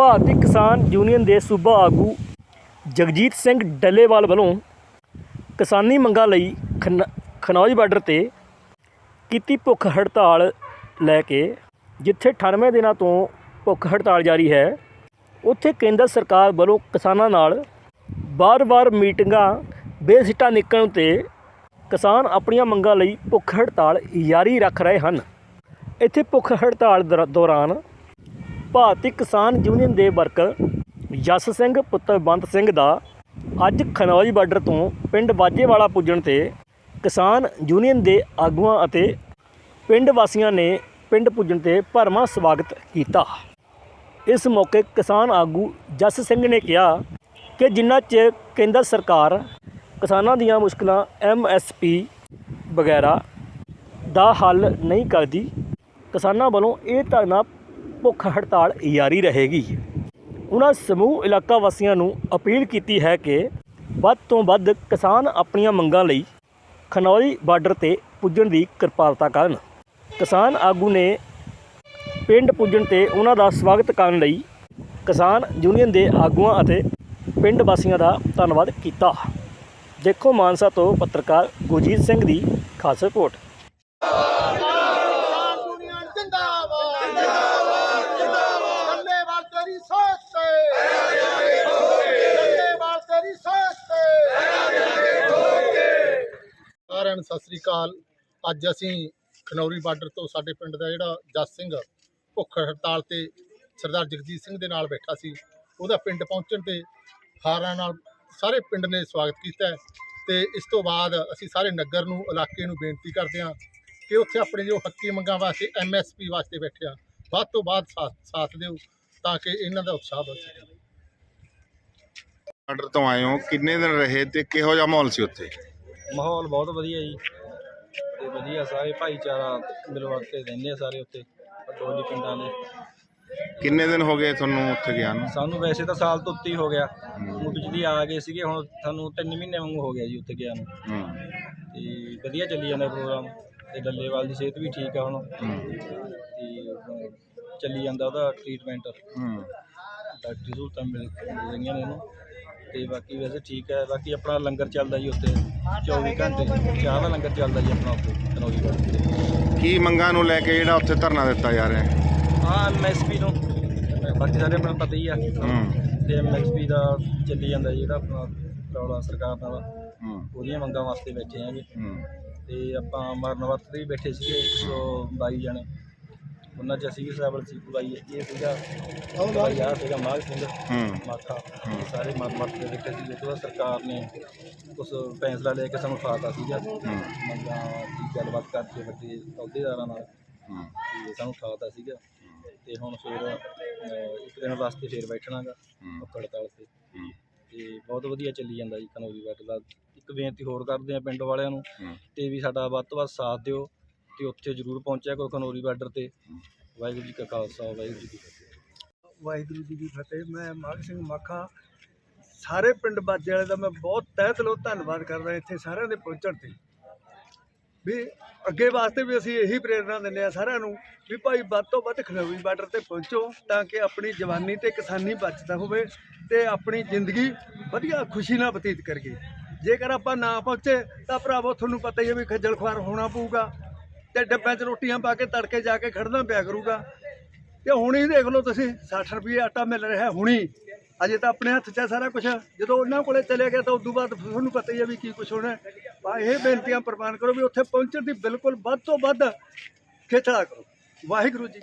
ਭਾਰਤੀ ਕਿਸਾਨ ਯੂਨੀਅਨ ਦੇ ਸੂਬਾ ਆਗੂ ਜਗਜੀਤ ਸਿੰਘ ਡੱਲੇਵਾਲ ਵੱਲੋਂ ਕਿਸਾਨੀ ਮੰਗਾਂ ਲਈ ਖਨ- ਖਨੌਜ ਬਾਰਡਰ ਤੇ ਕੀਤੀ ਭੁੱਖ ਹੜਤਾਲ ਲੈ ਕੇ, ਜਿੱਥੇ 98 ਦਿਨਾਂ ਤੋਂ ਭੁੱਖ ਹੜਤਾਲ ਜਾਰੀ ਹੈ। ਉੱਥੇ ਕੇਂਦਰ ਸਰਕਾਰ ਵੱਲੋਂ ਕਿਸਾਨਾਂ ਨਾਲ ਬਾਰ-ਬਾਰ ਮੀਟਿੰਗਾਂ, ਬੇਸਿੱਟਾ ਨਿਕਲਣ ਤੇ ਕਿਸਾਨ ਆਪਣੀਆਂ ਮੰਗਾਂ ਲਈ ਭੁੱਖ ਹੜਤਾਲ ਜਾਰੀ ਰੱਖ ਰਹੇ ਹਨ। ਇੱਥੇ ਭੁੱਖ ਹੜਤਾਲ ਦਰ- ਦੌਰਾਨ ਭਾਰਤੀ ਕਿਸਾਨ ਯੂਨੀਅਨ ਦੇ ਵਰਕਰ ਜਸ ਸਿੰਘ ਪੁੱਤਰ ਬੰਤ ਸਿੰਘ ਦਾ ਅੱਜ ਖਨੌਜ ਬਾਰਡਰ ਤੋਂ ਪਿੰਡ ਬਾਜੇਵਾਲਾ ਪੁੱਜਣ ਤੇ ਕਿਸਾਨ ਯੂਨੀਅਨ ਦੇ ਆਗੂਆਂ ਅਤੇ ਪਿੰਡ ਵਾਸੀਆਂ ਨੇ ਪਿੰਡ ਪੁੱਜਣ ਤੇ ਭਰਵਾਂ ਸਵਾਗਤ ਕੀਤਾ। ਇਸ ਮੌਕੇ ਕਿਸਾਨ ਆਗੂ ਜਸ ਸਿੰਘ ਨੇ ਕਿਹਾ ਕਿ ਜਿੰਨਾ ਚਿਰ ਕੇਂਦਰ ਸਰਕਾਰ ਕਿਸਾਨਾਂ ਦੀਆਂ ਮੁਸ਼ਕਲਾਂ ਐਮਐਸਪੀ ਵਗੈਰਾ ਦਾ ਹੱਲ ਨਹੀਂ ਕਰਦੀ, ਕਿਸਾਨਾਂ ਵੱਲੋਂ ਇਹ ਧਰਨਾ ਭੁੱਖ ਹੜਤਾਲ ਜਾਰੀ ਰਹੇਗੀ। ਉਹਨਾਂ ਸਮੂਹ ਇਲਾਕਾ ਵਾਸੀਆਂ ਨੂੰ ਅਪੀਲ ਕੀਤੀ ਹੈ ਕਿ ਵੱਧ ਤੋਂ ਵੱਧ ਕਿਸਾਨ ਆਪਣੀਆਂ ਮੰਗਾਂ ਲਈ ਖਨੌਰੀ ਬਾਰਡਰ ਤੇ ਪੁੱਜਣ ਦੀ ਕਿਰਪਾਲਤਾ ਕਰਨ। ਕਿਸਾਨ ਆਗੂ ਨੇ ਪਿੰਡ ਪੁੱਜਣ ਤੇ ਉਹਨਾਂ ਦਾ ਸਵਾਗਤ ਕਰਨ ਲਈ ਕਿਸਾਨ ਯੂਨੀਅਨ ਦੇ ਆਗੂਆਂ ਅਤੇ ਪਿੰਡ ਵਾਸੀਆਂ ਦਾ ਧੰਨਵਾਦ ਕੀਤਾ। ਦੇਖੋ ਮਾਨਸਾ ਤੋਂ ਪੱਤਰਕਾਰ ਗੁਰਜੀਤ ਸਿੰਘ ਦੀ ਖਾਸ ਰਿਪੋਰਟ। ਜਿੰਦਾਬਾਦ ਜਿੰਦਾਬਾਦ ਧੰਨੇਵਾਦ ਤੇਰੀ ਸੋਚ ਤੇ ਧੰਨੇਵਾਦ ਤੇਰੀ ਸੋਚ ਤੇ ਸਾਰਿਆਂ ਨੂੰ ਸਤਿ ਸ੍ਰੀ ਅਕਾਲ। ਅੱਜ ਅਸੀਂ ਖਨੌਰੀ ਬਾਰਡਰ ਤੋਂ ਸਾਡੇ ਪਿੰਡ ਦਾ ਜਿਹੜਾ ਜਸ ਸਿੰਘ ਭੁੱਖ ਹੜਤਾਲ ਤੇ ਸਰਦਾਰ ਜਗਜੀਤ ਸਿੰਘ ਦੇ ਨਾਲ ਬੈਠਾ ਸੀ। ਉਹਦਾ ਪਿੰਡ ਪਹੁੰਚਣ ਤੇ ਹਾਰਾਂ ਨਾਲ ਸਾਰੇ ਪਿੰਡ ਨੇ ਸਵਾਗਤ ਕੀਤਾ ਹੈ ਤੇ ਇਸ ਤੋਂ ਬਾਅਦ ਅਸੀਂ ਸਾਰੇ ਨਗਰ ਨੂੰ, ਇਲਾਕੇ ਨੂੰ ਬੇਨਤੀ ਕਰਦੇ ਹਾਂ ਕਿ ਉੱਥੇ ਆਪਣੇ ਜੋ ਹੱਕੀ ਮੰਗਾਂ ਵਾਸਤੇ ਐਮਐਸਪੀ ਵਾਸਤੇ ਬੈਠੇ ਵੱਧ ਤੋਂ ਵੱਧ ਸਾਥ ਸਾਥ ਦਿਓ ਤਾਂ ਕਿ ਇਹਨਾਂ ਦਾ ਉਤਸ਼ਾਹ ਵਧ ਸਕੇ। ਬਾਰਡਰ ਤੋਂ ਆਏ ਹੋ, ਕਿੰਨੇ ਦਿਨ ਰਹੇ ਤੇ ਕਿਹੋ ਜਿਹਾ ਮਾਹੌਲ ਸੀ ਉੱਥੇ? ਮਾਹੌਲ ਬਹੁਤ ਵਧੀਆ ਜੀ। ਤੇ ਵਧੀਆ ਸਾਰੇ ਭਾਈਚਾਰਾ ਮਿਲ ਵਰਤ ਕੇ ਰਹਿੰਦੇ ਆ ਸਾਰੇ ਉੱਥੇ ਪਟੋਲੀ ਪਿੰਡਾਂ ਦੇ। ਕਿੰਨੇ ਦਿਨ ਹੋ ਗਏ ਤੁਹਾਨੂੰ ਉੱਥੇ ਗਿਆ ਨੂੰ? ਸਾਨੂੰ ਵੈਸੇ ਤਾਂ ਸਾਲ ਤੋਂ ਉੱਤੇ ਹੀ ਹੋ ਗਿਆ। ਹੁਣ ਪਿਛਲੀ ਆ ਗਏ ਸੀਗੇ ਹੁਣ ਸਾਨੂੰ 3 ਮਹੀਨੇ ਵਾਂਗੂ ਹੋ ਗਿਆ ਜੀ ਉੱਥੇ ਗਿਆ ਨੂੰ। ਹੂੰ। ਤੇ ਵਧੀਆ ਚੱਲੀ ਜਾਂਦਾ ਪ੍ਰੋਗਰਾਮ। ਤੇ ਡੱਲੇਵਾਲ ਦੀ ਸਿਹਤ ਵੀ ਠੀਕ ਆ ਹੁਣ। ਤੇ ਚੱਲੀ ਜਾਂਦਾ ਉਹਦਾ ਟ੍ਰੀਟਮੈਂਟ ਹੂੰ। ਡਾਕਟਰੀ ਸਹੂਲਤਾਂ ਮਿਲ ਰਹੀਆਂ ਨੇ ਉਹਨੂੰ ਤੇ ਬਾਕੀ ਵੈਸੇ ਠੀਕ ਹੈ ਬਾਕੀ ਆਪਣਾ ਲੰਗਰ ਚੱਲਦਾ ਜੀ ਉੱਥੇ 24 ਘੰਟੇ ਚਾਹ ਦਾ ਲੰਗਰ ਚੱਲਦਾ ਜੀ ਆਪਣਾ ਉੱਥੇ ਕਨੌਰੀ ਵਾਲੇ ਕੀ ਮੰਗਾਂ ਨੂੰ ਲੈ ਕੇ ਜਿਹੜਾ ਉੱਥੇ ਧਰਨਾ ਦਿੱਤਾ ਜਾ ਰਿਹਾ? ਹੈ ਹਾਂ ਐਮਐਸਪੀ ਨੂੰ ਬਾਕੀ ਸਾਰੇ ਆਪਣਾ ਪਤਾ ਹੀ ਆ। ਹੂੰ। ਤੇ ਐਮਐਸਪੀ ਦਾ ਚੱਲੀ ਜਾਂਦਾ ਜਿਹੜਾ ਆਪਣਾ ਰੌਲਾ ਸਰਕਾਰ ਨਾਲ ਹੂੰ। ਉਹਦੀਆਂ ਮੰਗਾਂ ਵਾਸਤੇ ਬੈਠੇ ਆਂਗੇ ਹੂੰ। ਤੇ ਆਪਾਂ ਮਰਨ ਵਰਤ ਵੀ ਬੈਠੇ ਸੀਗੇ 122 ਜਣੇ। ਉਹਨਾਂ ਚ ਅਸੀਂ ਵੀ ਸੀ ਬਾਈ ਇਹ ਸੀਗਾ ਉਹ ਯਾਰ ਸੀਗਾ ਮਾਗ ਸਿੰਘ। ਮਾਥਾ ਇਹ ਸਾਰੇ ਮਰਨ ਵਰਤ ਤੇ ਬੈਠੇ ਸੀ ਜਦੋਂ ਸਰਕਾਰ ਨੇ ਕੁਝ ਫੈਸਲਾ ਲੈ ਕੇ ਸਾਨੂੰ ਉਠਾਤਾ ਸੀਗਾ ਮੰਗਾਂ ਦੀ ਗੱਲਬਾਤ ਕਰਕੇ ਵੱਡੇ ਅਹੁਦੇਦਾਰਾਂ ਨਾਲ ਤੇ ਸਾਨੂੰ ਉਠਾਤਾ ਸੀਗਾ। ਤੇ ਹੁਣ ਫਿਰ ਇੱਕ ਦਿਨ ਵਾਸਤੇ ਫਿਰ ਬੈਠਣਾਗਾ ਹੂੰ। ਹੜਤਾਲ ਤੇ। ਤੇ ਬਹੁਤ ਵਧੀਆ ਚੱਲੀ ਜਾਂਦਾ ਜੀ ਕਨੌਰੀ ਵਾਟਰ ਦਾ। ਇੱਕ ਬੇਨਤੀ ਹੋਰ ਕਰਦੇ ਆ ਪਿੰਡ ਵਾਲਿਆਂ ਨੂੰ। ਤੇ ਵੀ ਸਾਡਾ ਵੱਧ ਤੋਂ ਵੱਧ ਸਾਥ ਦਿਓ। ਤੇ ਉੱਥੇ ਜ਼ਰੂਰ ਪਹੁੰਚਿਆ ਕਰੋ ਖਨੌਰੀ ਬਾਰਡਰ ਤੇ। ਵਾਹਿਗੁਰੂ ਜੀ ਕਾ ਖਾਲਸਾ, ਵਾਹਿਗੁਰੂ ਜੀ ਕੀ ਫਤਿਹ। ਵਾਹਿਗੁਰੂ ਜੀ ਦੀ ਫਤਿਹ। ਮੈਂ ਮਾਘ ਸਿੰਘ ਮਾਖਾ, ਸਾਰੇ ਪਿੰਡ ਬਾਜੇ ਵਾਲੇ ਦਾ ਮੈਂ ਬਹੁਤ ਤਹਿ ਦਿਲੋਂ ਧੰਨਵਾਦ ਕਰਦਾ ਇੱਥੇ ਸਾਰਿਆਂ ਦੇ ਪਹੁੰਚਣ ਤੇ। ਵੀ ਅੱਗੇ ਵਾਸਤੇ ਵੀ ਅਸੀਂ ਇਹੀ ਪ੍ਰੇਰਣਾ ਦਿੰਦੇ ਆ ਸਾਰਿਆਂ ਨੂੰ ਵੀ ਭਾਈ ਵੱਧ ਤੋਂ ਵੱਧ ਖਨੌਰੀ ਬਾਰਡਰ ਤੇ ਪਹੁੰਚੋ ਤਾਂ ਕਿ ਆਪਣੀ ਜਵਾਨੀ ਤੇ ਕਿਸਾਨੀ ਬਚਦਾ ਹੋਵੇ ਤੇ ਆਪਣੀ ਜ਼ਿੰਦਗੀ ਵਧੀਆ ਖੁਸ਼ੀ ਨਾਲ ਬਤੀਤ ਕਰੀਏ। ਜੇਕਰ ਆਪਾਂ ਨਾ ਪਹੁੰਚੇ ਤਾਂ ਭਰਾਵੋ, ਤੁਹਾਨੂੰ ਪਤਾ ਹੀ ਹੈ ਵੀ ਖੱਜਲ ਖੁਆਰ ਹੋਣਾ ਪਊਗਾ। ਤੇ ਡੱਬਿਆਂ 'ਚ ਰੋਟੀਆਂ ਪਾ ਕੇ ਤੜਕੇ ਜਾ ਕੇ ਖੜਨਾ ਪਿਆ ਕਰੂਗਾ। ਤੇ ਹੁਣੀ ਦੇਖ ਲਓ ਤੁਸੀਂ 60 ਰੁਪਏ ਆਟਾ ਮਿਲ ਰਿਹਾ ਹੁਣੀ। ਅਜੇ ਤਾਂ ਆਪਣੇ ਹੱਥ 'ਚ ਹੈ ਸਾਰਾ ਕੁਝ ਜਦੋਂ ਉਹਨਾਂ ਕੋਲੇ ਚਲੇ ਗਿਆ ਤਾਂ ਉਦੋਂ ਬਾਅਦ ਤੁਹਾਨੂੰ ਪਤਾ ਹੀ ਹੈ ਵੀ ਕੀ ਕੁਝ ਹੋਣਾ। ਬਾ ਇਹ ਬੇਨਤੀਆਂ ਪ੍ਰਵਾਨ ਕਰੋ ਵੀ ਉੱਥੇ ਪਹੁੰਚਣ ਦੀ ਬਿਲਕੁਲ ਵੱਧ ਤੋਂ ਵੱਧ ਖੇਚਲਾ ਕਰੋ। ਵਾਹਿਗੁਰੂ ਜੀ